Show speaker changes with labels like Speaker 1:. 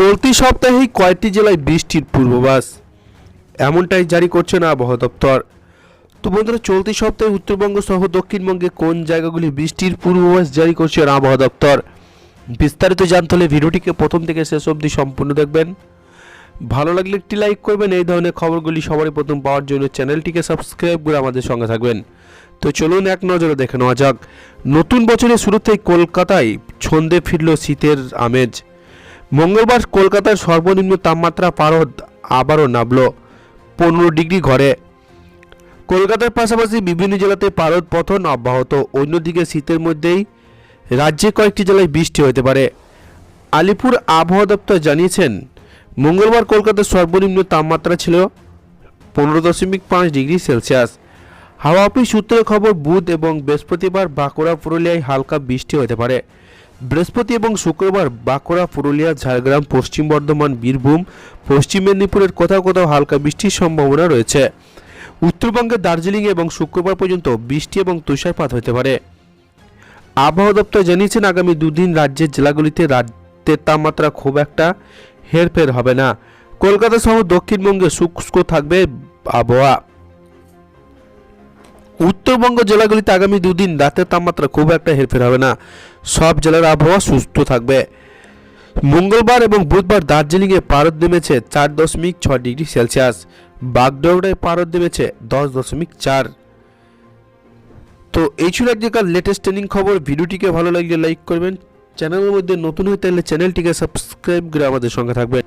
Speaker 1: চলতি সপ্তাহেই কয়েকটি জেলায় বৃষ্টির পূর্বাভাস। এমনটাই জারি করছে না আবহাওয়া দপ্তর। তো বন্ধুরা, চলতি সপ্তাহে উত্তরবঙ্গ সহ দক্ষিণবঙ্গে কোন জায়গাগুলি বৃষ্টির পূর্বাভাস জারি করছেন আবহাওয়া দপ্তর? বিস্তারিত জানতে হলে ভিডিওটিকে প্রথম থেকে শেষ অবধি সম্পূর্ণ দেখবেন। ভালো লাগলে একটি লাইক করবেন, এই ধরনের খবরগুলি সবারই প্রথম পাওয়ার জন্য চ্যানেলটিকে সাবস্ক্রাইব করে আমাদের সঙ্গে থাকবেন। তো চলুন এক নজরে দেখে নেওয়া যাক। নতুন বছরের শুরুতেই কলকাতায় ছন্দে ফিরল শীতের আমেজ। মঙ্গলবার কলকাতার সর্বনিম্ন তাপমাত্রা পারদ আবারও নামল পনেরো ডিগ্রি ঘরে। কলকাতার পাশাপাশি বিভিন্ন জেলাতে পারদ পতন অব্যাহত। অন্যদিকে শীতের মধ্যেই রাজ্যে কয়েকটি জেলায় বৃষ্টি হতে পারে। আলিপুর আবহাওয়া দপ্তর জানিয়েছেন, মঙ্গলবার কলকাতার সর্বনিম্ন তাপমাত্রা ছিল পনেরো দশমিক পাঁচ ডিগ্রি সেলসিয়াস। হাওয়া অফিস সূত্রের খবর, বুধ এবং বৃহস্পতিবার বাঁকুড়া, পুরুলিয়ায় হালকা বৃষ্টি হতে পারে। বৃহস্পতি এবং শুক্রবার বাঁকুড়া, পুরুলিয়া, ঝাড়গ্রাম, পশ্চিম বর্ধমান, বীরভূম, পশ্চিম মেদিনীপুরের কোথাও কোথাও হালকা বৃষ্টির সম্ভাবনা রয়েছে। উত্তরবঙ্গের দার্জিলিং এবং শুক্রবার পর্যন্ত বৃষ্টি এবং তুষারপাত হতে পারে। আবহাওয়া দপ্তর জানিয়েছেন, আগামী দুদিন রাজ্যের জেলাগুলিতে রাতের তাপমাত্রা খুব একটা হেরফের হবে না। কলকাতা সহ দক্ষিণবঙ্গে শুষ্ক থাকবে আবহাওয়া। উত্তরবঙ্গ জেলাগুলিতে আগামী দুদিন রাতের তাপমাত্রা খুব একটা হেরফের হবে না। সব জেলার আবহাওয়া সুস্থ থাকবে। মঙ্গলবার এবং বুধবার দার্জিলিংয়ে পারদ নেমেছে চার দশমিক ছ ডিগ্রি সেলসিয়াস। বাগডোগরায় পারদ নেমেছে দশ দশমিক চার। তো এই ছিল একদিকার লেটেস্ট ট্রেনিং খবর। ভিডিওটিকে ভালো লাগলে লাইক করবেন। চ্যানেলের মধ্যে নতুন হয়ে থাকলে চ্যানেলটিকে সাবস্ক্রাইব করে আমাদের সঙ্গে থাকবেন।